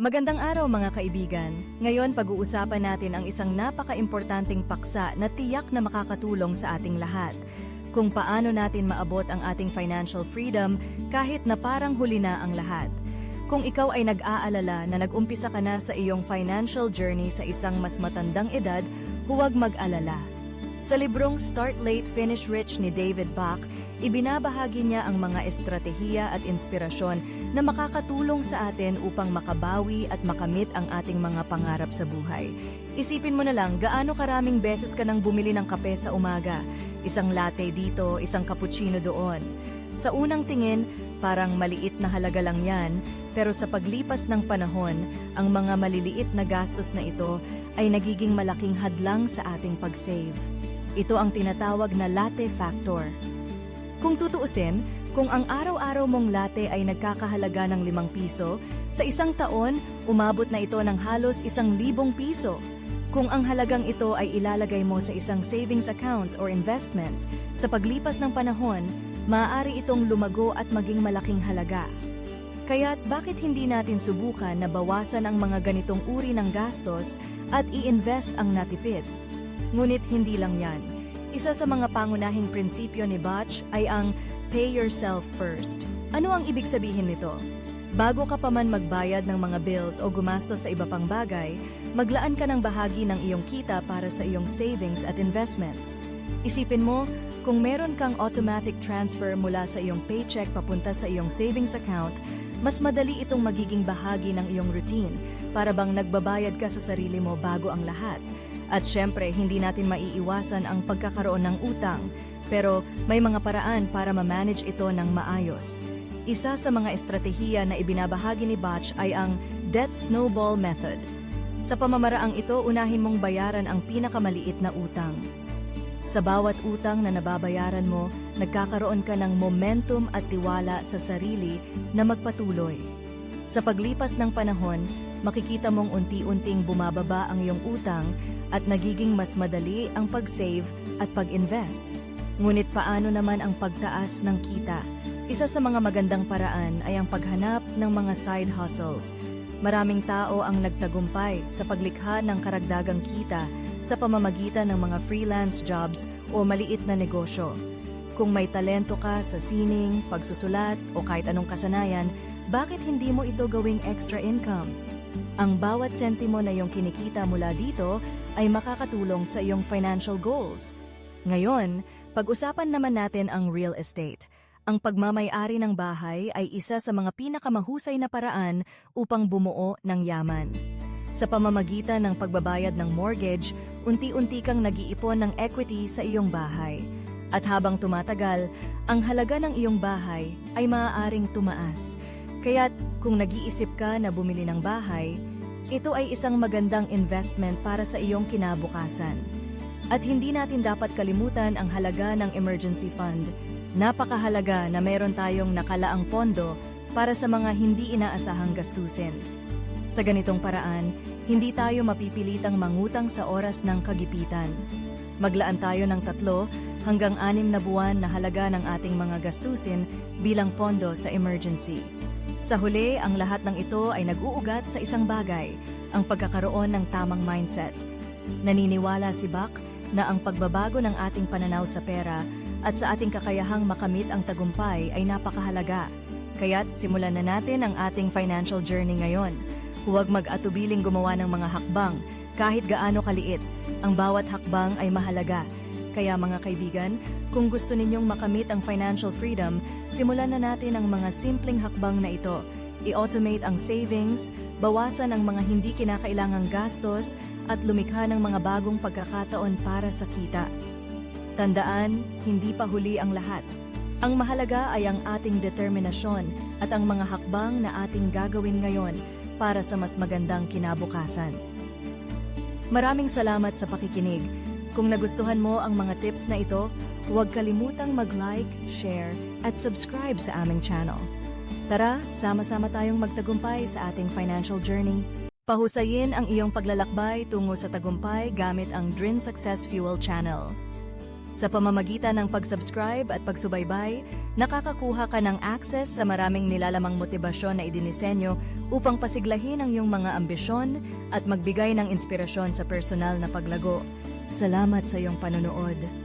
Magandang araw mga kaibigan. Ngayon pag-uusapan natin ang isang napaka-importanting paksa na tiyak na makakatulong sa ating lahat. Kung paano natin maabot ang ating financial freedom kahit na parang huli na ang lahat. Kung ikaw ay nag-aalala na nag-umpisa ka na sa iyong financial journey sa isang mas matandang edad, huwag mag-alala. Sa librong Start Late, Finish Rich ni David Bach, ibinabahagi niya ang mga estratehiya at inspirasyon na makakatulong sa atin upang makabawi at makamit ang ating mga pangarap sa buhay. Isipin mo na lang gaano karaming beses ka nang bumili ng kape sa umaga, isang latte dito, isang cappuccino doon. Sa unang tingin, parang maliit na halaga lang yan, pero sa paglipas ng panahon, ang mga maliliit na gastos na ito ay nagiging malaking hadlang sa ating pag-save. Ito ang tinatawag na latte factor. Kung tutuusin, kung ang araw-araw mong latte ay nagkakahalaga ng limang piso, sa isang taon, umabot na ito ng halos isang libong piso. Kung ang halagang ito ay ilalagay mo sa isang savings account or investment, sa paglipas ng panahon, maaari itong lumago at maging malaking halaga. Kaya't bakit hindi natin subukan na bawasan ang mga ganitong uri ng gastos at i-invest ang natipid? Ngunit hindi lang yan. Isa sa mga pangunahing prinsipyo ni Butch ay ang pay yourself first. Ano ang ibig sabihin nito? Bago ka pa man magbayad ng mga bills o gumastos sa iba pang bagay, maglaan ka ng bahagi ng iyong kita para sa iyong savings at investments. Isipin mo, kung meron kang automatic transfer mula sa iyong paycheck papunta sa iyong savings account, mas madali itong magiging bahagi ng iyong routine para bang nagbabayad ka sa sarili mo bago ang lahat. At syempre, hindi natin maiiwasan ang pagkakaroon ng utang, pero may mga paraan para ma-manage ito ng maayos. Isa sa mga estratehiya na ibinabahagi ni Batch ay ang Debt Snowball Method. Sa pamamaraang ito, unahin mong bayaran ang pinakamaliit na utang. Sa bawat utang na nababayaran mo, nagkakaroon ka ng momentum at tiwala sa sarili na magpatuloy. Sa paglipas ng panahon, makikita mong unti-unting bumababa ang iyong utang at nagiging mas madali ang pag-save at pag-invest. Ngunit paano naman ang pagtaas ng kita? Isa sa mga magandang paraan ay ang paghanap ng mga side hustles. Maraming tao ang nagtagumpay sa paglikha ng karagdagang kita sa pamamagitan ng mga freelance jobs o maliit na negosyo. Kung may talento ka sa sining, pagsusulat o kahit anong kasanayan, bakit hindi mo ito gawing extra income? Ang bawat sentimo na iyong kinikita mula dito ay makakatulong sa iyong financial goals. Ngayon, pag-usapan naman natin ang real estate. Ang pagmamayari ng bahay ay isa sa mga pinakamahusay na paraan upang bumuo ng yaman. Sa pamamagitan ng pagbabayad ng mortgage, unti-unti kang nag-iipon ng equity sa iyong bahay. At habang tumatagal, ang halaga ng iyong bahay ay maaaring tumaas. Kaya't kung nag-iisip ka na bumili ng bahay, ito ay isang magandang investment para sa iyong kinabukasan. At hindi natin dapat kalimutan ang halaga ng emergency fund. Napakahalaga na meron tayong nakalaang pondo para sa mga hindi inaasahang gastusin. Sa ganitong paraan, hindi tayo mapipilitang mangutang sa oras ng kagipitan. Maglaan tayo ng tatlo hanggang anim na buwan na halaga ng ating mga gastusin bilang pondo sa emergency. Sa huli, ang lahat ng ito ay nag-uugat sa isang bagay, ang pagkakaroon ng tamang mindset. Naniniwala si Bak na ang pagbabago ng ating pananaw sa pera at sa ating kakayahang makamit ang tagumpay ay napakahalaga. Kaya't simulan na natin ang ating financial journey ngayon. Huwag mag-atubiling gumawa ng mga hakbang kahit gaano kaliit. Ang bawat hakbang ay mahalaga. Kaya mga kaibigan, kung gusto ninyong makamit ang financial freedom, simulan na natin ang mga simpleng hakbang na ito. I-automate ang savings, bawasan ang mga hindi kinakailangang gastos, at lumikha ng mga bagong pagkakataon para sa kita. Tandaan, hindi pa huli ang lahat. Ang mahalaga ay ang ating determinasyon at ang mga hakbang na ating gagawin ngayon para sa mas magandang kinabukasan. Maraming salamat sa pakikinig. Kung nagustuhan mo ang mga tips na ito, huwag kalimutang mag-like, share, at subscribe sa aming channel. Tara, sama-sama tayong magtagumpay sa ating financial journey. Pahusayin ang iyong paglalakbay tungo sa tagumpay gamit ang Drin Success Fuel Channel. Sa pamamagitan ng pag-subscribe at pagsubaybay, nakakakuha ka ng access sa maraming nilalamang motibasyon na idinisenyo upang pasiglahin ang iyong mga ambisyon at magbigay ng inspirasyon sa personal na paglago. Salamat sa iyong panonood.